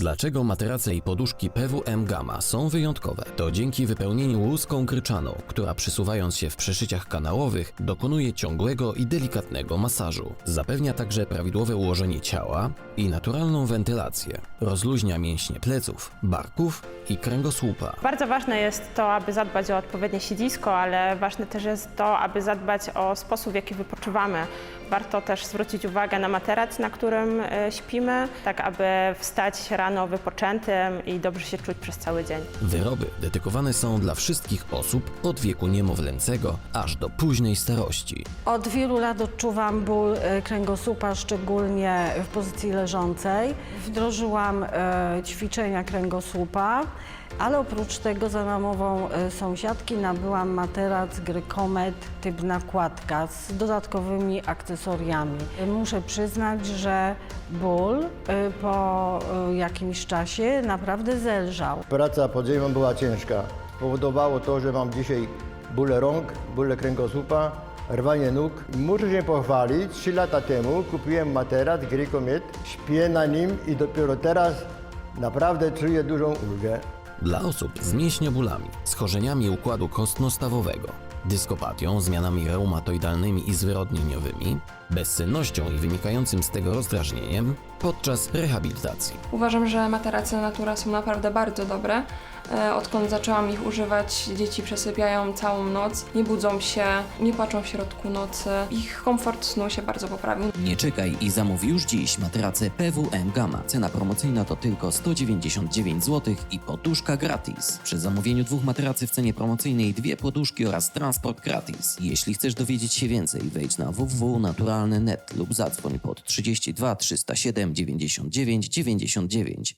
Dlaczego materace i poduszki PWM Gamma są wyjątkowe? To dzięki wypełnieniu łuską gryczaną, która przysuwając się w przeszyciach kanałowych dokonuje ciągłego i delikatnego masażu. Zapewnia także prawidłowe ułożenie ciała i naturalną wentylację. Rozluźnia mięśnie pleców, barków i kręgosłupa. Bardzo ważne jest to, aby zadbać o odpowiednie siedzisko, ale ważne też jest to, aby zadbać o sposób, w jaki wypoczywamy. Warto też zwrócić uwagę na materac, na którym e, śpimy, tak aby wstać rano wypoczętym i dobrze się czuć przez cały dzień. Wyroby dedykowane są dla wszystkich osób od wieku niemowlęcego aż do późnej starości. Od wielu lat odczuwam ból e, kręgosłupa, szczególnie w pozycji leżącej. Wdrożyłam e, ćwiczenia kręgosłupa, ale oprócz tego za namową e, sąsiadki nabyłam materac Grykomet typ nakładka z dodatkowymi akcesoriami. E, Muszę przyznać, że ból e, po e, jakimś czasie naprawdę zelżał. Praca pod ziemią była ciężka. Spowodowało to, że mam dzisiaj bóle rąk, bóle kręgosłupa, rwanie nóg. Muszę się pochwalić, 3 lata temu kupiłem materac Gricomet, śpię na nim i dopiero teraz naprawdę czuję dużą ulgę. Dla osób z mięśniobólami, schorzeniami układu kostno-stawowego, dyskopatią, zmianami reumatoidalnymi i zwyrodnieniowymi, bezsennością i wynikającym z tego rozdrażnieniem podczas rehabilitacji. Uważam, że materace Natura są naprawdę bardzo dobre. E, Odkąd zaczęłam ich używać, dzieci przesypiają całą noc, nie budzą się, nie płaczą w środku nocy. Ich komfort snu się bardzo poprawił. Nie czekaj i zamów już dziś materacę PWM Gamma. Cena promocyjna to tylko 199 zł i poduszka gratis. Przy zamówieniu dwóch materacy w cenie promocyjnej dwie poduszki oraz transport gratis. Jeśli chcesz dowiedzieć się więcej, wejdź na www.naturalny.net lub zadzwoń pod 32 307 99 99.